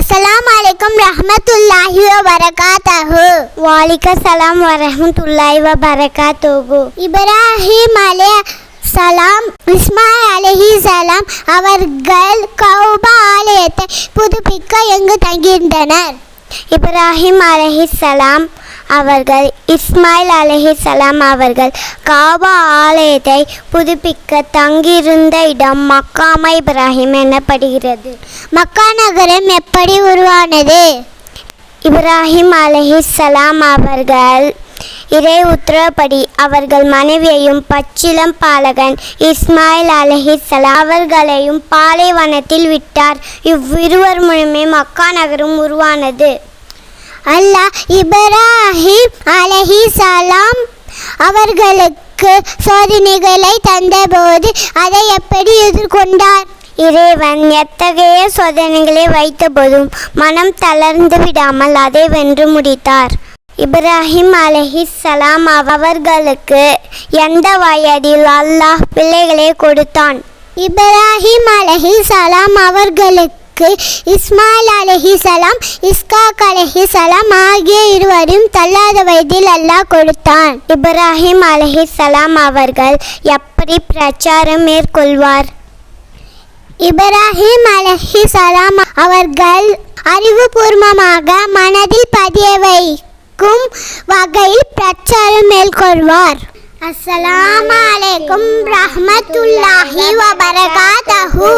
அஸ்லாம் வலைக்கம் ரஹமத்துல்லாஹி வரகாத்தஹு வாலிக சலாம் வரஹமத்துல்லாஹி வரகாத்தஹு இப்ராஹிம் அலே சலாம் இஸ்மாயில் அலஹி சலாம் அவர்கள் கௌபா ஆலயத்தை புதுப்பிக்க எங்கு தங்கியிருந்தனர் இப்ராஹிம் அலஹி சலாம் அவர்கள் இஸ்மாயில் அலஹி சலாம் அவர்கள் காபா ஆலயத்தை புதுப்பிக்க தங்கியிருந்த இடம் மக்காமா இப்ராஹிம் எனப்படுகிறது. மக்கா நகரம் எப்படி உருவானது? இப்ராஹிம் அலஹி சலாம் அவர்கள் இறை உத்தரப்படி அவர்கள் மனைவியையும் பச்சிளம் பாலகன் இஸ்மாயில் அலஹிசலா அவர்களையும் பாலைவனத்தில் விட்டார். இவ்விருவர் மூலமே மக்கா நகரம் உருவானது. அல்லாஹ் இப்ராஹிம் அலஹி சலாம் அவர்களுக்கு சோதனைகளை தந்தபோது அதை எப்படி எதிர்கொண்டார்? இறைவன் எத்தகைய சோதனைகளை வைத்தபோதும் மனம் தளர்ந்து விடாமல் அதை வென்று முடித்தார். இப்ராஹிம் அலஹி சலாம் அவர்களுக்கு எந்த வயதில் அல்லாஹ் பிள்ளைகளை கொடுத்தான்? இப்ராஹிம் அலஹி சலாம் அவர்களுக்கு இஸ்மாயில் அலஹி சலாம் இஸ்காக் அலஹி சலாம் ஆகிய இருவரும் தள்ளாத வயதில் அல்லாஹ் கொடுத்தான். இப்ராஹிம் அலஹி சலாம் அவர்கள் எப்படி பிரச்சாரம் மேற்கொள்வார்? இப்ராஹிம் அலஹி சலாம் அவர்கள் அறிவுபூர்வமாக மனதில் பதிய வைக்கும் வகையில் பிரச்சாரம் மேற்கொள்வார். அஸ்ஸலாமு அலைக்கும் ரஹ்மத்துல்லாஹி வ பரகாத்தஹு